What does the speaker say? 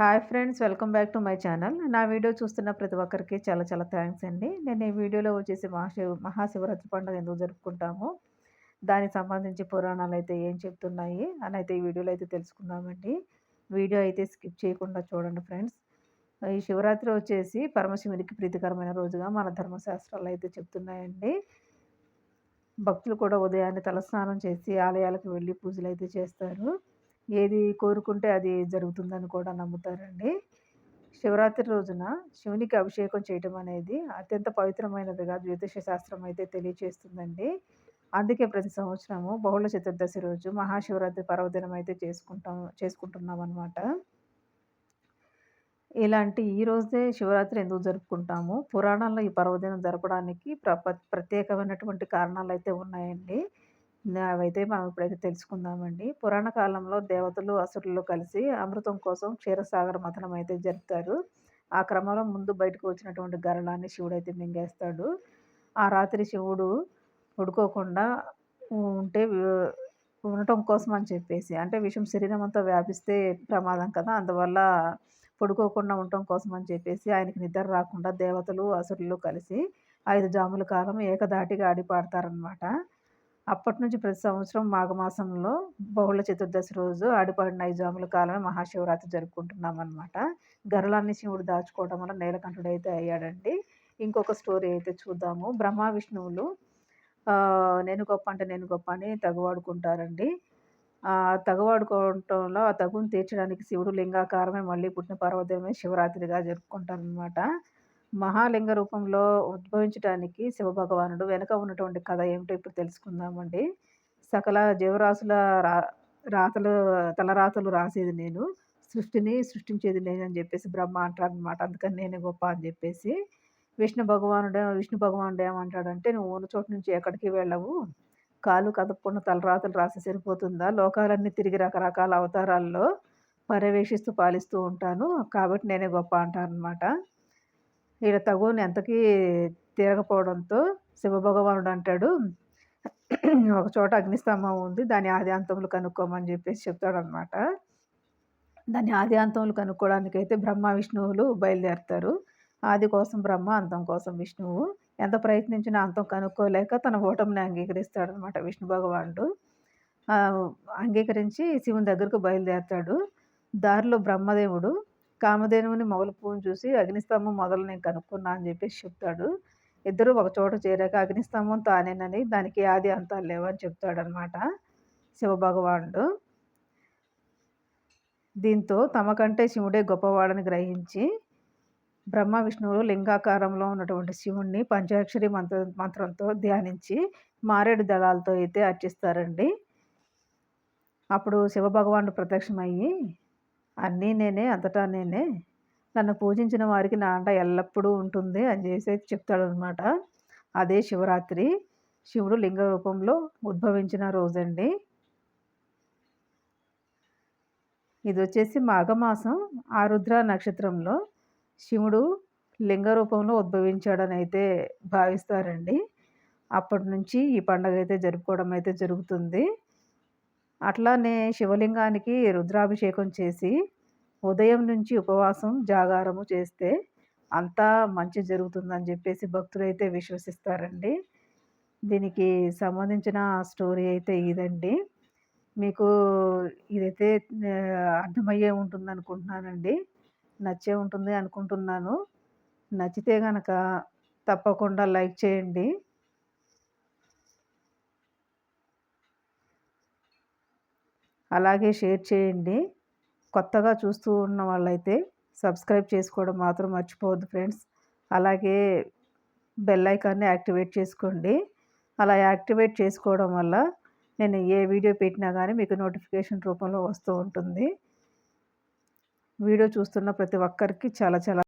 Hi friends welcome back to my channel నా video చూస్తున్న ప్రతి ఒక్కరికి చాలా చాలా థ్యాంక్స్ అండి. నేను ఈ వీడియోలో వచ్చేసి మహాశివ మహాశివరాత్రి పండుగ ఎందుకు జరుపుకుంటాము? దానికి సంబంధించి పురాణాలు అయితే ఏం చెప్తున్నాయి? అని అయితే ఈ వీడియోలో అయితే తెలుసుకుందామండి. వీడియో అయితే స్కిప్ చేయకుండా చూడండి ఫ్రెండ్స్ ఈ శివరాత్రి వచ్చేసి పరమశివునికి ప్రీతికరమైన రోజుగా మన ధర్మశాస్త్రాలు అయితే చెప్తున్నాయండి. భక్తులు కూడా ఉదయాన్నే తలస్నానం చేసి ఆలయాలకు వెళ్ళి పూజలు అయితే చేస్తారు. ఏది కోరుకుంటే అది జరుగుతుందని కూడా నమ్ముతారండి. శివరాత్రి రోజున శివునికి అభిషేకం చేయటం అనేది అత్యంత పవిత్రమైనదిగా జ్యోతిష శాస్త్రం అయితే తెలియచేస్తుందండి. అందుకే ప్రతి సంవత్సరము బహుళ చతుర్దశి రోజు మహాశివరాత్రి పర్వదినం అయితే చేసుకుంటాం చేసుకుంటున్నాం అనమాట ఇలాంటి ఈ రోజే శివరాత్రి ఎందుకు జరుపుకుంటాము? పురాణాల్లో ఈ పర్వదినం జరపడానికి ప్ర ప్రత్యేకమైనటువంటి కారణాలు అయితే ఉన్నాయండి. అవైతే మనం ఇప్పుడైతే తెలుసుకుందామండి. పురాణ కాలంలో దేవతలు అసురులు కలిసి అమృతం కోసం క్షీరసాగర మథనం అయితే జరుపుతారు ఆ క్రమంలో ముందు బయటకు వచ్చినటువంటి గరళాన్ని శివుడు అయితే మింగేస్తాడు. ఆ రాత్రి శివుడు ఉడుకోకుండా ఉంటే ఉండటం కోసం అని చెప్పేసి అంటే విషం శరీరం అంతా వ్యాపిస్తే ప్రమాదం కదా అందువల్ల పడుకోకుండా ఉండటం కోసం అని చెప్పేసి ఆయనకి నిద్ర రాకుండా దేవతలు అసురులు కలిసి ఐదు జాముల కాలం ఏకదాటిగా ఆడి పాడతారనమాట అప్పటి నుంచి ప్రతి సంవత్సరం మాఘమాసంలో బహుళ చతుర్దశి రోజు ఆడిపాడిన ఐజాముల కాలమే మహాశివరాత్రి జరుపుకుంటున్నాం అనమాట గరళాన్ని శివుడు దాచుకోవడం వల్ల నీలకంఠుడైతే అయ్యాడండి. ఇంకొక స్టోరీ అయితే చూద్దాము. బ్రహ్మ విష్ణువులు నేను గొప్ప అంటే నేను గొప్ప అని తగవాడుకుంటారండి. ఆ తగవాడుకోవటంలో ఆ తగును తీర్చడానికి శివుడు లింగాకారమే మళ్ళీ పుట్టిన పర్వదినమే శివరాత్రిగా జరుపుకుంటారనమాట మహాలింగ రూపంలో ఉద్భవించడానికి శివభగవానుడు వెనక ఉన్నటువంటి కథ ఏమిటో ఇప్పుడు తెలుసుకుందామండి. సకల జీవరాశుల రా రాతలు తలరాతలు రాసేది నేను. సృష్టిని సృష్టించేది నేను అని చెప్పేసి బ్రహ్మ అంటారనమాట అందుకని నేనే గొప్ప అని చెప్పేసి. విష్ణు భగవానుడు విష్ణు భగవానుడు ఏమంటాడంటే నువ్వు ఉన్న చోటు నుంచి ఎక్కడికి వెళ్ళవు. కాలు కదపకుండా తలరాతలు రాసి సరిపోతుందా? లోకాలన్నీ తిరిగి రకరకాల అవతారాల్లో పర్యవేక్షిస్తూ పాలిస్తూ ఉంటాను. కాబట్టి నేనే గొప్ప అంటారనమాట ఈడ తగుని ఎంతకీ తీరకపోవడంతో శివభగవానుడు అంటాడు ఒక చోట అగ్నిస్తంభం ఉంది దాని ఆది అంతములు కనుక్కోమని చెప్పేసి చెప్తాడనమాట దాని ఆది అంతములు కనుక్కోవడానికి అయితే బ్రహ్మ విష్ణువులు బయలుదేరుతారు. ఆది కోసం బ్రహ్మ అంతం కోసం విష్ణువు. ఎంత ప్రయత్నించినా అంతం కనుక్కోలేక తన ఓటమిని అంగీకరిస్తాడనమాట విష్ణు భగవానుడు. అంగీకరించి శివుని దగ్గరకు బయలుదేరుతాడు. దారిలో బ్రహ్మదేవుడు కామధేనువుని మొగలు పువ్వును చూసి అగ్నిస్తంభం మొదలు నేను కనుక్కున్నా అని చెప్పేసి చెప్తాడు. ఇద్దరు ఒక చోట చేరాక అగ్నిస్తంభం తానేనని దానికి ఆది అంతాలు లేవని చెప్తాడనమాట శివభగవానుడు. దీంతో తమకంటే శివుడే గొప్పవాడని గ్రహించి బ్రహ్మ విష్ణువులు లింగాకారంలో ఉన్నటువంటి శివుణ్ణి పంచాక్షరి మంత్ర మంత్రంతో ధ్యానించి మారేడు దళాలతో అయితే అర్చిస్తారండి. అప్పుడు శివభగవానుడు ప్రత్యక్షమయ్యి అన్నీ నేనే అంతటా నేనే. నన్ను పూజించిన వారికి నా అంట ఎల్లప్పుడూ ఉంటుంది అని చేసి చెప్తాడనమాట అదే శివరాత్రి. శివుడు లింగ రూపంలో ఉద్భవించిన రోజండి. ఇది వచ్చేసి మాఘమాసం ఆరుద్ర నక్షత్రంలో శివుడు లింగ రూపంలో ఉద్భవించాడని అయితే భావిస్తారండి. అప్పటి నుంచి ఈ పండగ అయితే జరుపుకోవడం అయితే జరుగుతుంది. అట్లానే శివలింగానికి రుద్రాభిషేకం చేసి ఉదయం నుంచి ఉపవాసం జాగారము చేస్తే అంతా మంచి జరుగుతుందని చెప్పేసి భక్తులైతే విశ్వసిస్తారండి. దీనికి సంబంధించిన స్టోరీ అయితే ఇదండి. మీకు ఇదైతే అర్థమయ్యే ఉంటుంది అనుకుంటున్నానండి నచ్చే ఉంటుంది అనుకుంటున్నాను. నచ్చితే కనుక తప్పకుండా లైక్ చేయండి. అలాగే షేర్ చేయండి. కొత్తగా చూస్తూ ఉన్న వాళ్ళైతే సబ్స్క్రైబ్ చేసుకోవడం మాత్రం మర్చిపోవద్దు ఫ్రెండ్స్. అలాగే బెల్ ఐకాన్ని యాక్టివేట్ చేసుకోండి. అలా యాక్టివేట్ చేసుకోవడం వల్ల నేను ఏ వీడియో పెట్టినా కానీ మీకు నోటిఫికేషన్ రూపంలో వస్తూ ఉంటుంది. వీడియో చూస్తున్న ప్రతి ఒక్కరికి చాలా చాలా